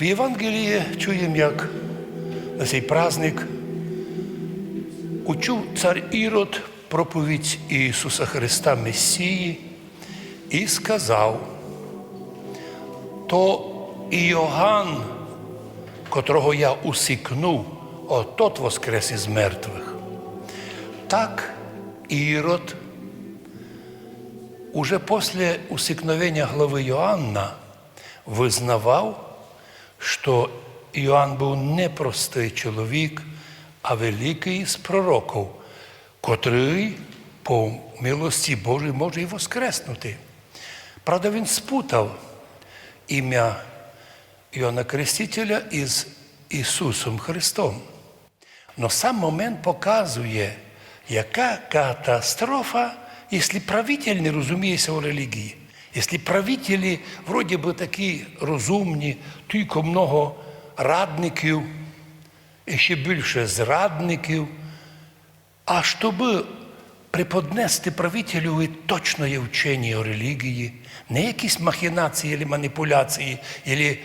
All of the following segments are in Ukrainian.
В Євангелії чуємо, як на цей праздник учув цар Ірод проповідь Ісуса Христа Месії і сказав, то Іоганн, котрого я усікнув, отот воскрес із мертвих. Так Ірод уже після усікновення глави Йоанна визнавав, що Іоанн був не простий чоловік, а великий з пророків, котрий по милості Божій може і воскреснути. Правда, він спутав ім'я Іоанна Крестителя із Ісусом Христом. Но сам момент показує, яка катастрофа, якщо правитель не розуміється у релігії. Якщо правителі вроді би такі розумні, тільки много радників, і ще більше зрадників, а щоб преподнести правителю точне вчення о релігії, не якісь махінації, або маніпуляції, або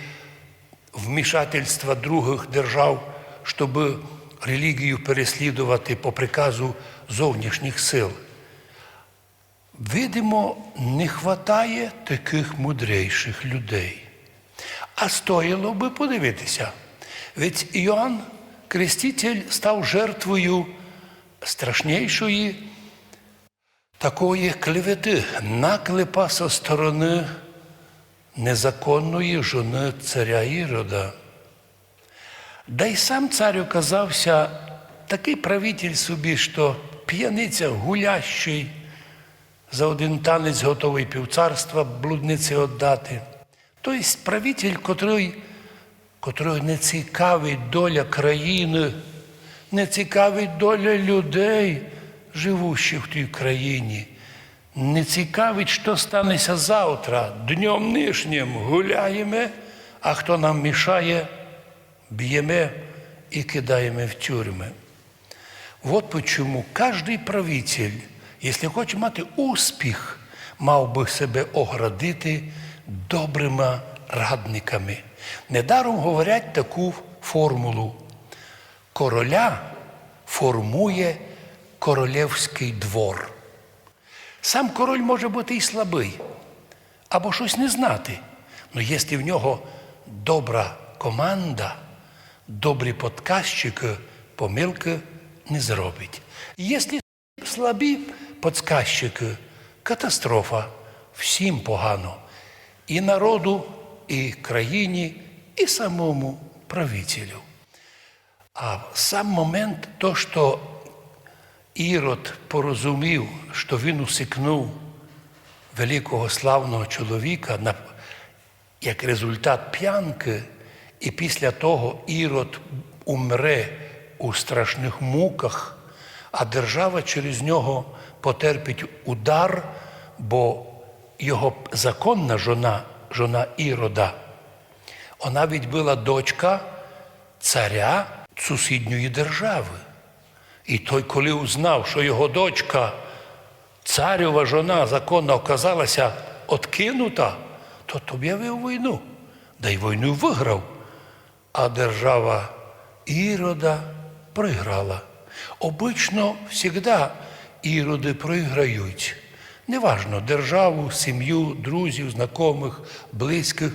вмішательства других держав, щоб релігію переслідувати по приказу зовнішніх сил. Видимо, не вистачає таких мудрейших людей. А стоїло би подивитися. Ведь Іоанн Креститель став жертвою страшнішої такої клевети, наклепа со сторони незаконної жони царя Ірода. Да й сам цар оказався такий правитель собі, що п'яниця гулящий, за один танець готовий півцарства блудниці віддати. Тобто правитель, котрий, котрий не цікавить доля країни, не цікавить доля людей, живущих в тій країні. Не цікавить, що станеться завтра. Днем нижнім гуляємо, а хто нам мішає, б'ємо і кидаємо в тюрми. Вот почему кожний правитель, якщо хоче мати успіх, мав би себе оградити добрими радниками. Недаром говорять таку формулу. Короля формує королівський двор. Сам король може бути і слабий, або щось не знати. Але якщо в нього добра команда, добрі подказчики, помилки не зробить. Якщо слабі подсказчики, катастрофа, всім погано. І народу, і країні, і самому правителю. А сам момент, то, що Ірод порозумів, що він усикнув великого славного чоловіка на, як результат п'янки, і після того Ірод умре у страшних муках, а держава через нього потерпить удар, бо його законна жона, жона Ірода, вона відбила дочка царя сусідньої держави. І той, коли узнав, що його дочка, царюва жона законно оказалася откинута, то об'явив війну. Да й війну виграв. А держава Ірода програла. Обично завжди іроди програють. Неважно завжди, сім'ю, друзів, знайомих, близьких.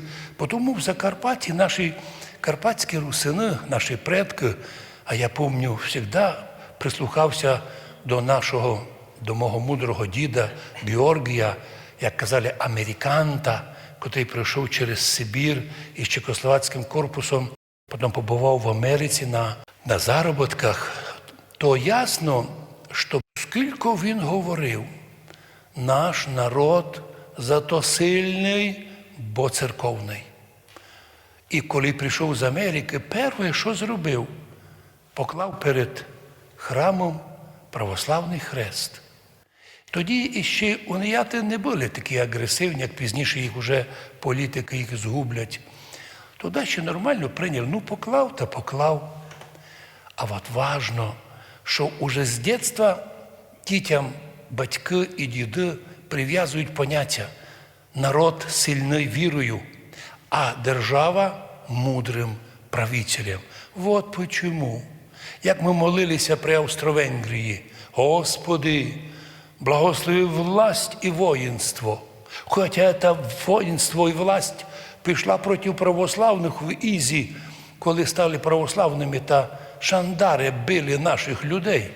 Тому в Закарпатті наші карпатські русини, наші предки, а я пам'ятаю, завжди прислухався до нашого, до мого мудрого діда Георгія, як казали, американта, який пройшов через Сибір із Чехословацьким корпусом, потім побував в Америці на, на заробітках, то ясно, що скільки він говорив, наш народ зато сильний, бо церковний. І коли прийшов з Америки, перше, що зробив, поклав перед храмом православний хрест. Тоді іще уніяти не були такі агресивні, як пізніше їх вже політики їх згублять. Туди ще нормально прийняв, ну поклав та поклав. А от важно, що уже з дитинства дітям батьки і діди прив'язують поняття народ сильний вірою, а держава мудрым правителем. Вот почему. Як ми молилися при Австро-Венгрії, Господи, благослови власть і воїнство. Хоча це воїнство і власть пішла проти православних в Ізі, коли стали православними та шандари били наших людей.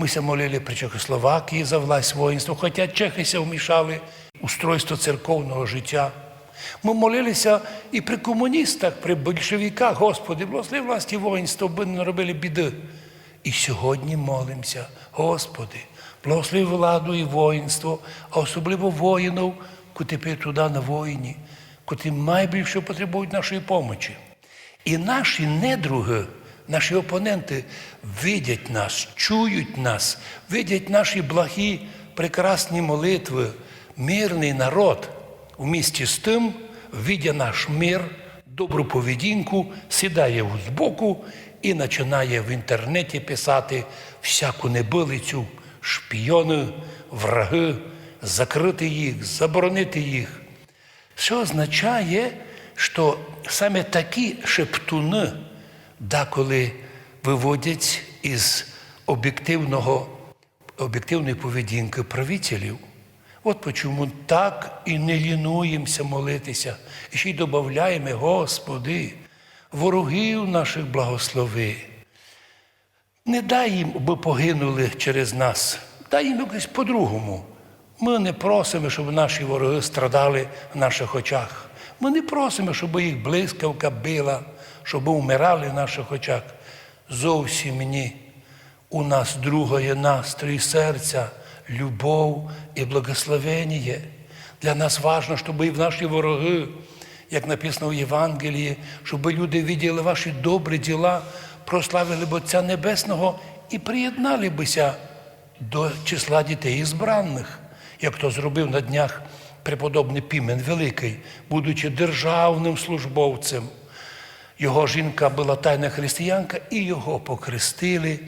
Ми ся молили при Чехословакії за власть воїнства, хоча чехися вмішали устройство церковного життя. Ми молилися і при комуністах, при большевиках, Господи, благослови власті воїнство, би не робили біди. І сьогодні молимося, Господи, благослови владу і воїнство, а особливо воїнів, котрі туди на воїні, котрі найбільше потребують нашої помочі. І наші недруги, наші опоненти видять нас, чують нас, видять наші благі, прекрасні молитви, мирний народ. В місті з тим, видя наш мир, добру поведінку, сідає збоку і починає в інтернеті писати всяку небилицю, шпіони, враги, закрити їх, заборонити їх. Що означає, що саме такі шептуни деколи виводять із об'єктивного, об'єктивної поведінки правителів. От чому так і не лінуємося молитися, і ще й додаємо, Господи, ворогів наших благослови. Не дай їм, аби погинули через нас, дай їм якось по-другому. Ми не просимо, щоб наші вороги страдали в наших очах. Ми не просимо, щоб їх блискавка била, щоб вмирали в наших очах. Зовсім ні. У нас другое настрій серця, любов і благословення. Для нас важливо, щоб і в наші вороги, як написано в Євангелії, щоб люди виділи ваші добрі діла, прославили б Отця Небесного і приєднали бися до числа дітей ізбранних, як то зробив на днях преподобний Пімен Великий, будучи державним службовцем. Його жінка була тайна християнка, і його покрестили,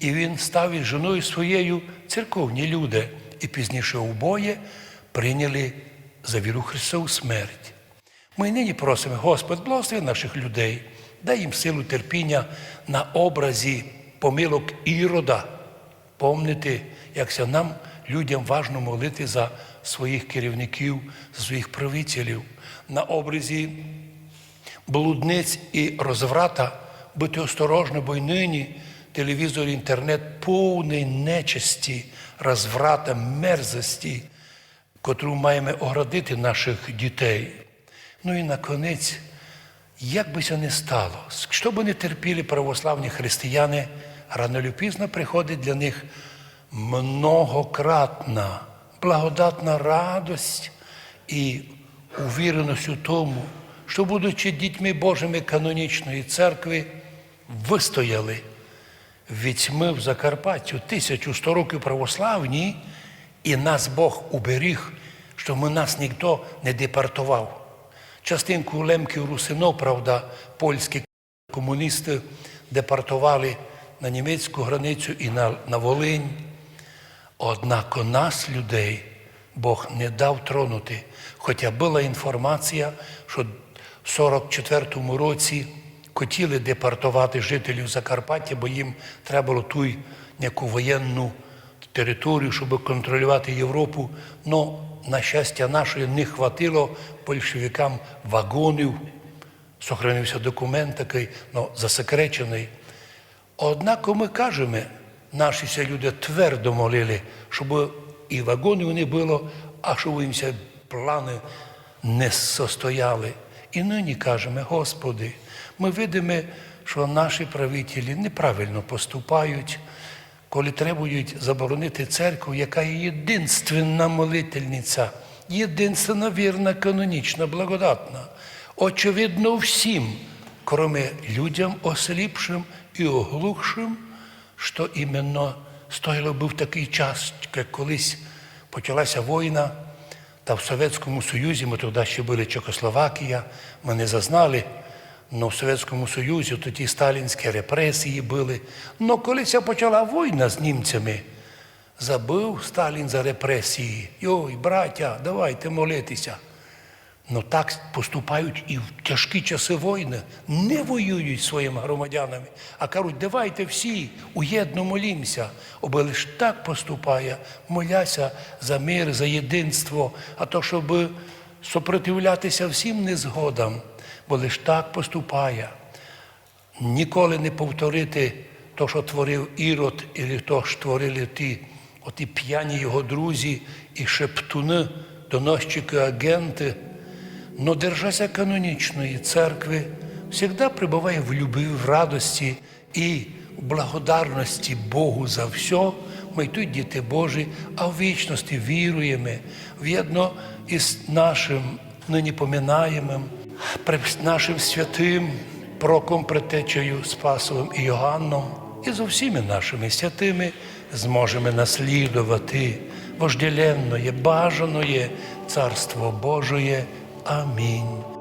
і він став із жіною своєю церковні люди, і пізніше обоє прийняли за віру Христову смерть. Ми нині просимо, Господь, благослови наших людей, дай їм силу терпіння на образі помилок Ірода. Помнити, як нам, людям, важно молити за своїх керівників, за своїх правителів, на образі блудниць і розврата, бути осторожні, бо й нині телевізор, інтернет повний нечисті, розврата, мерзості, котру маємо оградити наших дітей. Ну і наконець, як би це не стало, що би не терпіли православні християни, рано чи пізно приходить для них многократна, благодатна радость і увіреність у тому, що, будучи дітьми Божими канонічної церкви, вистояли від тьми в Закарпаттю 1100 років православні, і нас Бог уберіг, що ми нас ніхто не депортував. Частинку лемків русинов, правда, польські комуністи депортували на німецьку границю і на, на Волинь. Однак нас, людей, Бог не дав тронути. Хоча була інформація, що 44-му році хотіли депортувати жителів Закарпаття, бо їм треба було ту яку воєнну територію, щоб контролювати Європу. Но, на щастя, нашої не хватило большевикам вагонів. Сохранився документ такий, ну, засекречений. Однак ми кажемо, наші люди твердо молили, щоб і вагонів не було, а щоб їм плани не состояли. І нині кажемо, Господи, ми видимо, що наші правителі неправильно поступають, коли требують заборонити церкву, яка є єдинственна молительниця, єдинственна вірна, канонічна, благодатна. Очевидно, всім, кроме людям осліпшим і оглухшим, що іменно стоїло би в такий час, як колись почалася війна, та в Совєтському Союзі, ми тоді ще були Чехословакія, ми не зазнали, але в Совєтському Союзі тоді сталінські репресії були. Але коли почала війна з німцями, забив Сталін за репресії. Йой, браття, давайте молитися. Ну так поступають і в тяжкі часи війни, не воюють своїми громадянами, а кажуть, давайте всі уєдно молімося. Оби лиш так поступає, моляся за мир, за єдинство, а то, щоб супротивлятися всім незгодам, бо лиш так поступає. Ніколи не повторити то, що творив Ірод, і то, що творили ті, оті п'яні його друзі і шептуни, доносчики, агенти. Но держася канонічної церкви, завжди пребуває в любові, в радості і в благодарності Богу за все. Ми тут діти Божі, а в вічності віруємо, в'єдно із нашим нині поминаємим, нашим святим проком предтечею Спасовим і Йоганном, і з усіми нашими святими зможемо наслідувати вожделенное, бажаное Царство Божие. Амінь.